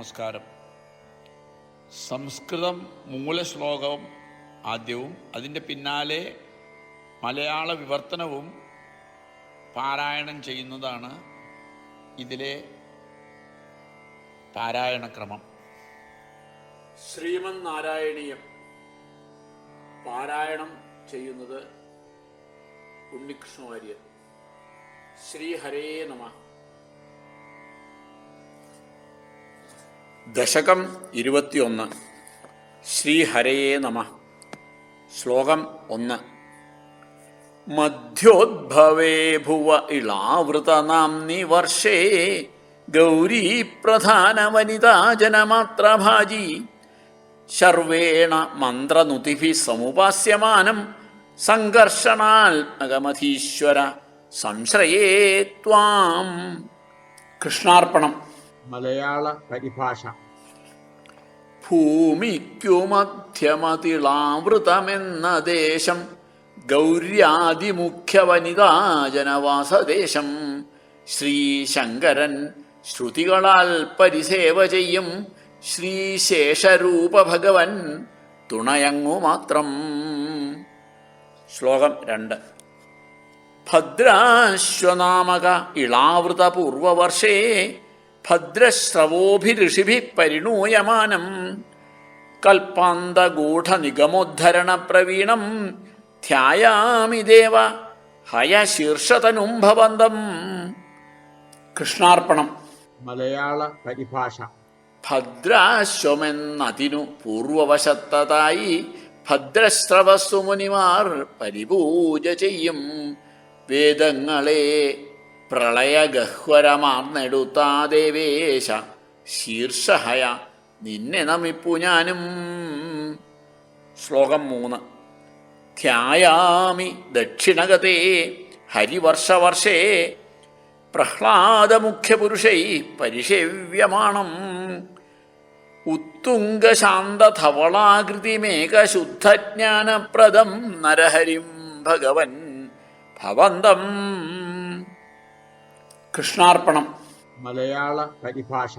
നമസ്കാരം. സംസ്കൃതം മൂലശ്ലോകം ആദ്യവും അതിന്റെ പിന്നാലെ മലയാള വിവർത്തനവും പാരായണം ചെയ്യുന്നതാണ് ഇതിലെ പാരായണക്രമം ശ്രീമൻ നാരായണീയം പാരായണം ചെയ്യുന്നത് ഉണ്ണികൃഷ്ണ വാര്യർ. ശ്രീ ഹരേ നമ. ദശകം ഇരുപത്തിയൊന്ന്. ശ്രീഹരയേ നമ. ശ്ലോകം ഒന്ന്. മധ്യോദ്ഭവേ ഭുവ ഇളാവൃതനാംനി വർഷേ ഗൗരീ പ്രധാന വനിതാ ജനമാത്രഭാജി ശർവേണ മന്ത്രനുതിഭി സമുപാസ്യമാനം. സംഘർഷണാത്മകമധീശ്വര സംശ്രയേ ത്വാം. കൃഷ്ണാർപ്പണം. മലയാള പരിഭാഷ. ഭൂമിക്കു മധ്യമതിളാവൃതമെന്ന ദേശം ഗൗര്യാദിമുഖ്യവനിതാജനവാസദേശം ശ്രീശങ്കരൻ ശ്രുതികളാൽ പരിസേവ ചെയ്യും ശ്രീശേഷരൂപ ഭഗവൻ തുണയങ്ങു മാത്രം. ശ്ലോകം രണ്ട്. ഭദ്രാശ്വനാമക ഇളാവൃത പൂർവവർഷേ ഭദ്രശ്രവോഭിഋഷിഭി പരിണൂയമാനം. കൽപ്പാന്തഗൂഢനിഗമോദ്ധരണ പ്രവീണം ധ്യായാമി ദേവ ഹയശീർഷതനും ഭവന്തം. കൃഷ്ണാർപ്പണം. മലയാള പരിഭാഷ. ഭദ്രാശ്വമെന്നതിനു പൂർവവശത്തതായി ഭദ്രശ്രവസ്സുമുനിമാർ പരിപൂജ ചെയ്യും. വേദങ്ങളെ പ്രളയഗഹ്വരമാർന്നെടുത്താ ദേവേശ ശീർഷഹയ നിന്നെ നമിപ്പു ഞാനും. ശ്ലോകം മൂന്ന്. ധ്യായാമി ദക്ഷിണഗതേ ഹരിവർഷവർഷേ പ്രഹ്ലാദമുഖ്യപുരുഷൈ പരിഷേവ്യമാണം ഉത്തുംഗശാന്തധവളാകൃതിമേകശുദ്ധജ്ഞാനപ്രദം നരഹരിം ഭഗവൻ ഭവന്തം. കൃഷ്ണാർപ്പണം. മലയാള പരിഭാഷ.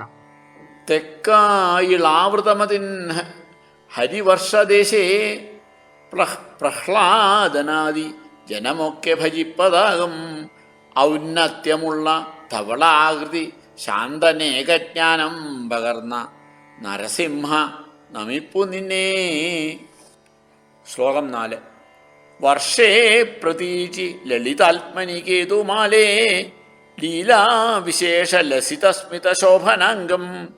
തെക്കായിളാവൃതമതിൻ ഹരിവർഷദേശേ പ്രഹ് പ്രഹ്ലാദനാദി ജനമൊക്കെ ഭജിപ്പതാകും. ഔന്നത്യമുള്ള തവളാകൃതി ശാന്തനേകജ്ഞാനം പകർന്ന നരസിംഹ നമിപ്പു നിന്നേ. ശ്ലോകം നാല്. വർഷേ പ്രതീചി ലളിതാത്മനി കേതുമാലേ ലീലാവിശേഷ ലസിതസ്മിത ശോഭനാംഗം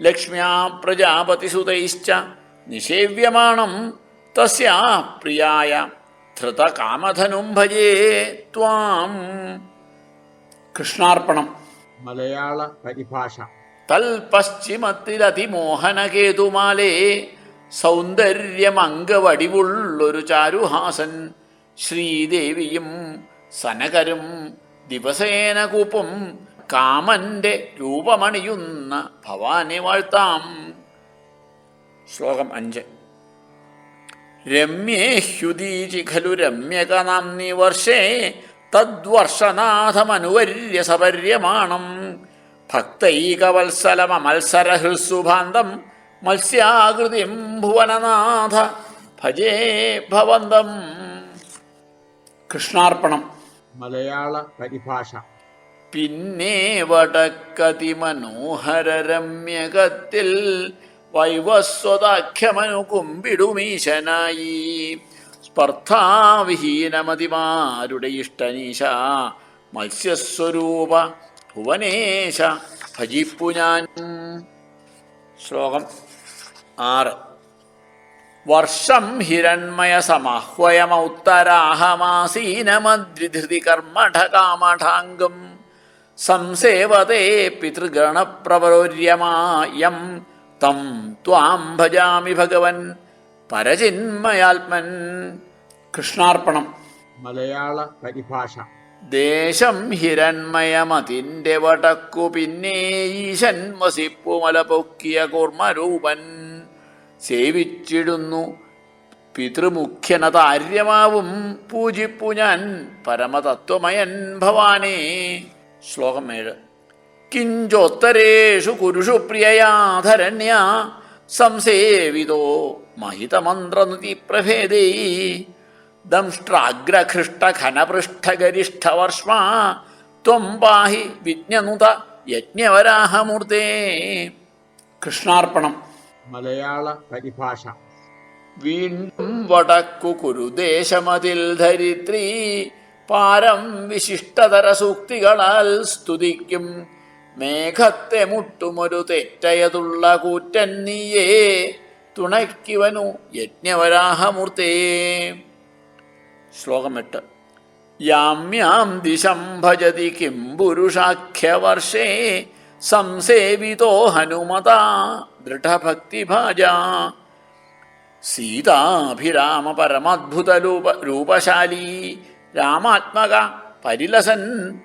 ലക്ഷ്മ്യാ പ്രജാപതിസുതൈശ്ച നിഷേവ്യമാണം തസ്യാ പ്രിയായ ധൃതകാമധനും ഭജേ ത്വാം. കൃഷ്ണാർപ്പണം. മലയാള പരിഭാഷ. തൽപശ്ചിമത്തിലതിമോഹനകേതുമാലേ സൗന്ദര്യമംഗവടിവുള്ളൊരു ചാരുഹാസൻ ശ്രീദേവിയും സനകരും ദിവസേന കൂപ്പും കാമന്റെ രൂപമണിയുന്ന ഭവാനെ വാഴ്ത്താം. ശ്ലോകം അഞ്ച്. രമ്യേ ഹ്യുദീചി ഖലു രമ്യകനാംനി വർഷേ തദ്വർഷനാഥമനുവർയ സപര്യമാണം. ഭക്തൈകവത്സലമത്സരഹൃസുഭാന്തം മത്സ്യാകൃതിം ഭുവനനാഥ ഭജേ ഭവന്തം. കൃഷ്ണാർപ്പണം. മലയാള പരിഭാഷ. പിന്നെ വടക്കതി മനോഹര രമ്യകത്തിൽ വൈവസ്വതാഖ്യമനു കുമ്പിടുമീശനായി. സ്പർദ്ധാവിഹീനമതിമാരുടെ ഇഷ്ടനീശ മത്സ്യസ്വരൂപ ഭുവനേശ ഭജിപ്പു ഞാൻ. ശ്ലോകം ആറ്. വർഷം ഹിരൺമയ സമാഹ്വയമൗത്തരാഹമാസീനമദ്രിധൃതി കർമ്മഠകാമഠാംഗം സംസേവതേ പിതൃഗണപ്രവരോര്യമായം. തം ത്വാം ഭജാമി ഭഗവൻ പരചിന്മയാത്മൻ. കൃഷ്ണാർപ്പണം. മലയാള പരിഭാഷ. ദേശം ഹിരൺമയമതിന്റെ വടക്കു പിന്നെ ഈശൻ വസിപ്പുമല പൊക്കിയ കൂർമ്മരൂപൻ. സേവിച്ചിടുന്നു. പിതൃമുഖ്യനതാര്യമാവും പൂജിപ്പു ഞാൻ പരമതത്വമയൻ ഭവാനേ. ശ്ലോകം ഏഴ്. കിഞ്ചോത്തരേഷു കുരുഷു പ്രിയയാധരണ്യ സംസേവിതോ മഹിതമന്ത്രനുതി പ്രഭേദേ ദംഷ്ട്രാഗ്രഘൃഷ്ടഘനപൃഷ്ഠഗരിഷ്ഠവർഷ്മ ത്വം പാഹി വിജ്ഞനുത യജ്ഞവരാഹമൂർത്തേ. കൃഷ്ണാർപ്പണം. മലയാള പരിഭാഷ. വീണ്ടും വടക്കു കുരുദേശമതിൽ ധരിത്രി പാരം വിശിഷ്ടതര സൂക്തികളാൽ സ്തുതിക്കും. മേഘത്തെ മുട്ടുമൊരു തെറ്റയതുള്ള കൂറ്റൻ നീയേ തുണയ്ക്കുവനു യജ്ഞവരാഹമൂർത്തേ. ശ്ലോകം എട്ട്. യാമ്യാം ദിശം ഭജതി കിം പുരുഷാഖ്യവർഷേ സംസേവിതോ ഹനുമത. ദൃഢഭക്തിഭാജ. സീതാഭിരാമ പരമദ്ഭുത രൂപ രൂപശാലി. രാമാത്മക പരിലസൻ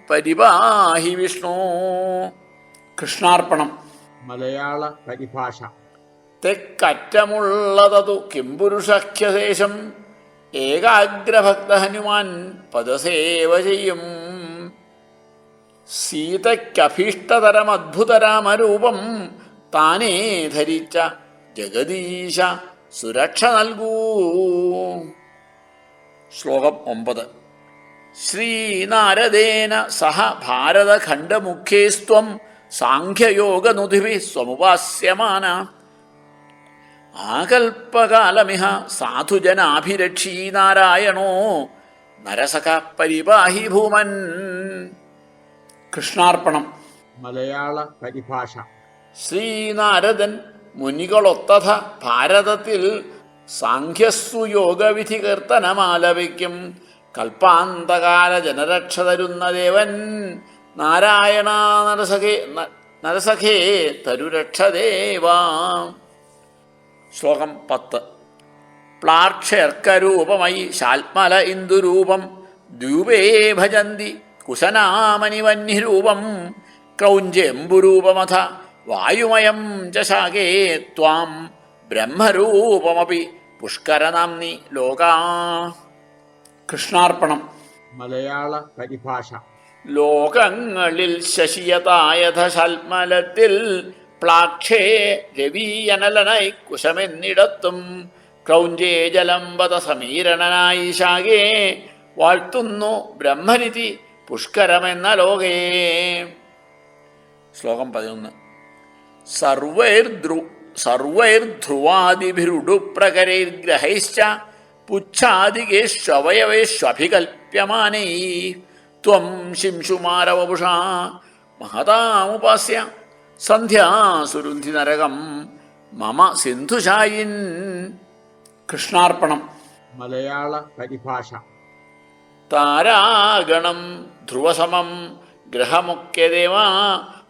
പരിപാഹി വിഷ്ണു. കൃഷ്ണാർപ്പണം. മലയാള പരിഭാഷ. തെക്കറ്റമുള്ളതതു കിംപുരുഷഖ്യശേഷം ഏകാഗ്രഭക്ത ഹനുമാൻ പദസേവ ചെയ്യും. സീതയ്ക്കഭീഷ്ടതരം അദ്ഭുതരാമരൂപം താനേ ധരിച്ച ജഗദീശ സുരക്ഷ നൽകൂ. ശ്ലോകം ഒമ്പത്. ശ്രീനാരദേന സഹ ഭാരതഖണ്ഡമുഖ്യേസ്ത്വം സാഖ്യയോഗനുതിഭി സ്വമുപാസ്യമാന. ആകൽപ്പകാലമിഹ സാധുജനാഭിരക്ഷീ നാരായണോ നരസഖ പരിപാഹി ഭൂമൻ. കൃഷ്ണാർപ്പണം. മലയാള പരിഭാഷ. ശ്രീനാരദൻ മുനികളൊത്തഥ ഭാരതത്തിൽ സാഖ്യസ്സു യോഗവിധി കീർത്തനമാലപിക്കും. കൽപ്പാന്തകാല ജനരക്ഷ തരുന്ന ദേവൻ നാരായണ നരസഖേ നരസഖേ തരുരക്ഷദേവാ ശ്ലോകം പത്ത്. പ്ലാക്ഷർക്കരൂപമൈ ശാൽമല ഇന്ദുരൂപം ദ്യൂപേ ഭജന്തി കുശനാമനിവന്യരൂപം ക്രൗഞ്ചെമ്പുരൂപമഥ വായുമയം ചാകേ ത്വാം ബ്രഹ്മരൂപമപി പുഷ്കരനാംനി ലോകാ. കൃഷ്ണാർപ്പണം. മലയാള പരിഭാഷ. ലോകങ്ങളിൽ ശശിയതായഥ ശൽമലത്തിൽ പ്ലാക്ഷേ രവീയനലനായി കുശമെന്നിടത്തും ക്രൗഞ്ചേ ജലംബത സമീരണനായി ശാകേ വാഴ്ത്തുന്നു ബ്രഹ്മനിധി പുഷ്കരമെന്ന ലോകേ. ശ്ലോകം പതിനൊന്ന്. സർവൈർധ്രു സർവൈർധ്രുവാദിഭിരുഡുപ്രകരൈർഗ്രഹൈശ്ച പുച്ഛാദികേഷ്വയവേഷ്വഭികൽപ്യമാനൈ ത്വം ശിംശുമാരവപുഷാ മഹതാമുപാസ്യ. സന്ധ്യാസുരുന്ധി നരകം മമ സിന്ധുശായിൻ. കൃഷ്ണാർപ്പണം. മലയാള പരിഭാഷ. താരാഗണം ധ്രുവസമം ഗ്രഹമുഖ്യദേവ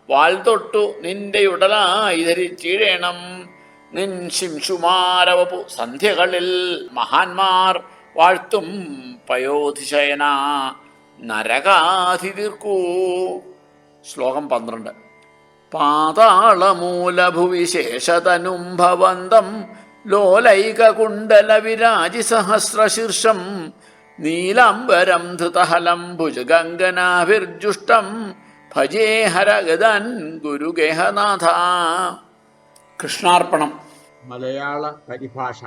വാൾ തൊട്ടു നിന്റെ ഉടലായി ധരിച്ചിടേണം. നിൻ ശിംശുമാരവപു സന്ധ്യകളിൽ മഹാന്മാർ വാഴ്ത്തും പയോധിശയന. നരകാധി തീർക്കൂ ശ്ലോകം പന്ത്രണ്ട്. പാതാളമൂലഭുവിശേഷതനും ഭവന്തം ലോലൈകകുണ്ടല വിരാജി സഹസ്രശീർഷം നീലാംബരം ധൃതഹലം ഭുജഗംഗനാഭിർജുഷ്ടം ഭജേ ഹരഗദൻ ഗുരുഗേഹനാഥ. കൃഷ്ണാർപ്പണം. മലയാള പരിഭാഷ.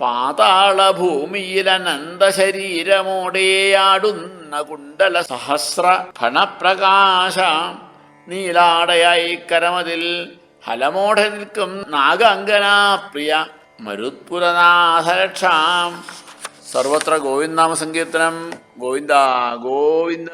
പാതാള ഭൂമിയിലനന്ത ശരീരമോടെയാടുന്ന കുണ്ടല സഹസ്ര ഫണപ്രകാശ. നീലാടയായി കരമതിൽ ഹലമോടെ നിൽക്കും നാഗാംഗനാ പ്രിയ മരുത്പുരനാഥരക്ഷാം. സർവത്ര ഗോവിന്ദനാമ സങ്കീർത്തനം ഗോവിന്ദ ഗോവിന്ദ.